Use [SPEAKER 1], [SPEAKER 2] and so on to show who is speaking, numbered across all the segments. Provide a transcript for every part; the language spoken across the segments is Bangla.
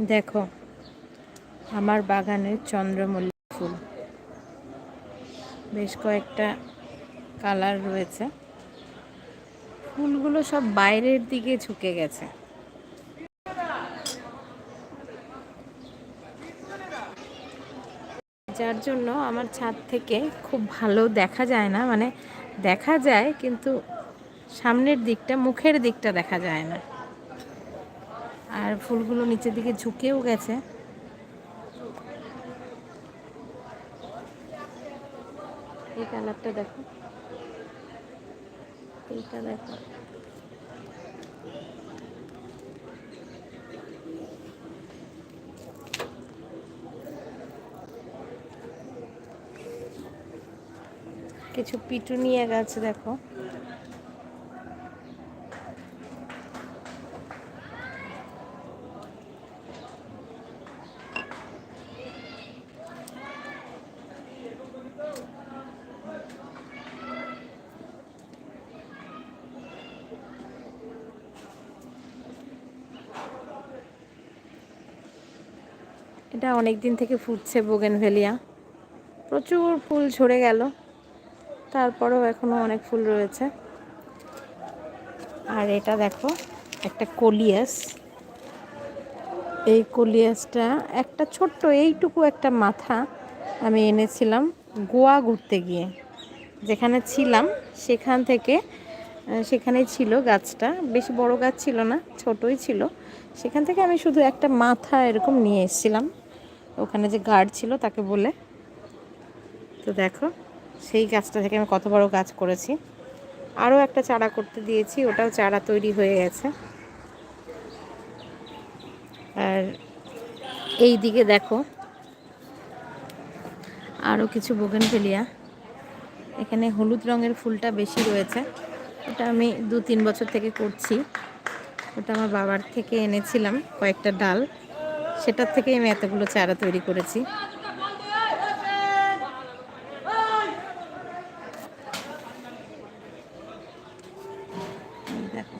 [SPEAKER 1] দেখো, আমার বাগানের চন্দ্রমল্লিকা ফুল। বেশ কয়েকটা কালার রয়েছে। ফুলগুলো সব বাইরের দিকে ঝুঁকে গেছে। যার জন্য আমার ছাদ থেকে খুব ভালো দেখা যায় না। মানে দেখা যায়, কিন্তু সামনের দিকটা, মুখের দিকটা দেখা যায় না। আর ফুলগুলো নিচের দিকে ঝুঁকেও গেছে। এই কালারটা দেখো। এইটা দেখো। কিছু পিটুনিয়া গাছ দেখো। এটা অনেক দিন থেকে ফুটছে বোগেনভেলিয়া। প্রচুর ফুল ঝরে গেল। তারপরেও এখনও অনেক ফুল রয়েছে। আর এটা দেখো, একটা কলিয়াস। এই কলিয়াসটা একটা ছোট্ট, এইটুকু একটা মাথা আমি এনেছিলাম গোয়া ঘুরতে গিয়ে। যেখানে ছিলাম, সেখান থেকে সেখানেই ছিল গাছটা। বেশি বড় গাছ ছিল না, ছোটই ছিল। সেখান থেকে আমি শুধু একটা মাথা এরকম নিয়ে এসেছিলাম। ওখানে যে গার্ড ছিল তাকে বলে। তো দেখো, সেই গাছটা থেকে আমি কত বড় গাছ করেছি। আরও একটা চারা করতে দিয়েছি, ওটাও চারা তৈরি হয়ে গেছে। আর এই দিকে দেখো, আরও কিছু বোগেনভেলিয়া। এখানে হলুদ রঙের ফুলটা বেশি রয়েছে। ওটা আমি দু তিন বছর থেকে করছি। ওটা আমার বাবার থেকে এনেছিলাম কয়েকটা ডাল। সেটার থেকেই আমি এতগুলো চারা তৈরি করেছি। দেখো।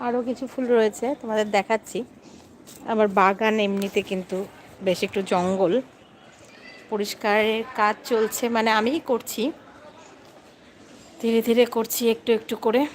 [SPEAKER 1] আরও কিছু ফুল রয়েছে, তোমাদের দেখাচ্ছি। আমার বাগান এমনিতে কিন্তু বেশ একটু জঙ্গল। পরিষ্কারের কাজ চলছে মানে আমিই করছি। ধীরে ধীরে করছি একটু একটু করে।